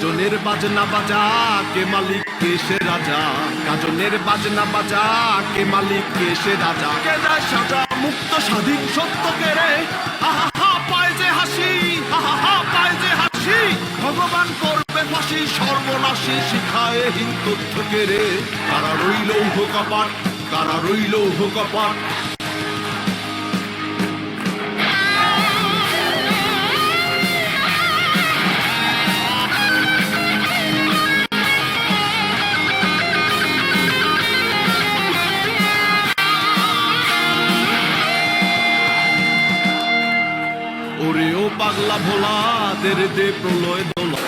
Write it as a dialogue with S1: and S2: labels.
S1: গাজনের বাজনা বাজা, কে মালিক, কে সে রাজা? গাজনের বাজনা বাজা, কে মালিক, কে সে রাজা? কে দেয় সাজা, মুক্ত, স্বাধীন সত্য কে রে? আহা হা পায় যে হাসি আহা হা পায় যে হাসি। ভগবান করবে ফাঁসি, সর্বনাশী শিখায় হিন্দুত্বকে রে। কারা রইল কপাট কারা রইল কপাট ওরে পাগলা ভোলা দের দে প্রলয় দোলা।